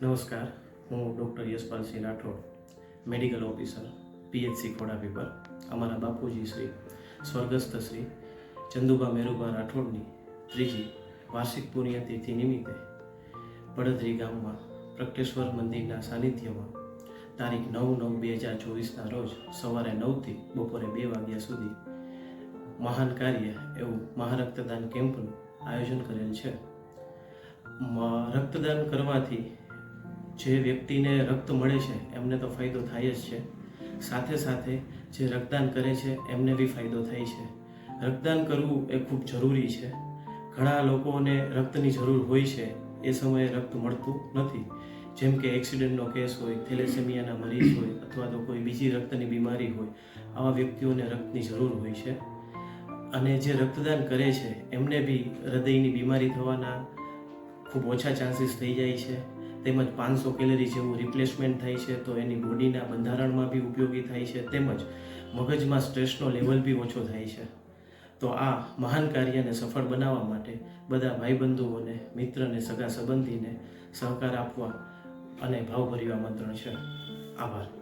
નમસ્કાર, હું doctor Yashpalsinh Rathod, medical officer, PHC Khodapipar અમારા બાપુજી શ્રી, સ્વર્ગસ્થ શ્રી ચંદુબા મેરુબા રાઠોડની ત્રીજી વાર્ષિક પુણ્યતિથિ નિમિત્તે પડદરી ગામમાં પ્રગટેશ્વર મંદિરના સાનિધ્યમાં તારીખ નવ નવ બે હજાર ચોવીસના રોજ સવારે નવથી બપોરે બે વાગ્યા સુધી મહાન કાર્ય એવું મહારક્તદાન કેમ્પનું આયોજન કરેલ છે. રક્તદાન કરવાથી જે વ્યક્તિને રક્ત મળે છે, એમને તો ફાયદો થાય જ છે. સાથે સાથે જે રક્તદાન કરે છે, એમને બી ફાયદો થાય છે. રક્તદાન કરવું એ ખૂબ જરૂરી છે. ઘણા લોકોને રક્તની જરૂર હોય છે, એ સમયે રક્ત મળતું નથી. જેમ કે એક્સિડન્ટનો કેસ હોય, થેલેસેમિયાના મરીઝ હોય, અથવા તો કોઈ બીજી રક્તની બીમારી હોય, આવા વ્યક્તિઓને રક્તની જરૂર હોય છે. અને જે રક્તદાન કરે છે, એમને બી હૃદયની બીમારી થવાના ખૂબ ઓછા ચાન્સીસ થઈ જાય છે. તેમજ પાંચસો કેલરી જેવું રિપ્લેસમેન્ટ થાય છે, તો એની બોડીના બંધારણમાં બી ઉપયોગી થાય છે, તેમજ મગજમાં સ્ટ્રેસનો લેવલ બી ઓછો થાય છે. તો આ મહાન કાર્યને સફળ બનાવવા માટે બધા ભાઈબંધુઓને, મિત્રને, સગા સંબંધીને સહકાર આપવા અને ભાવભર્યું આમંત્રણ છે. આભાર.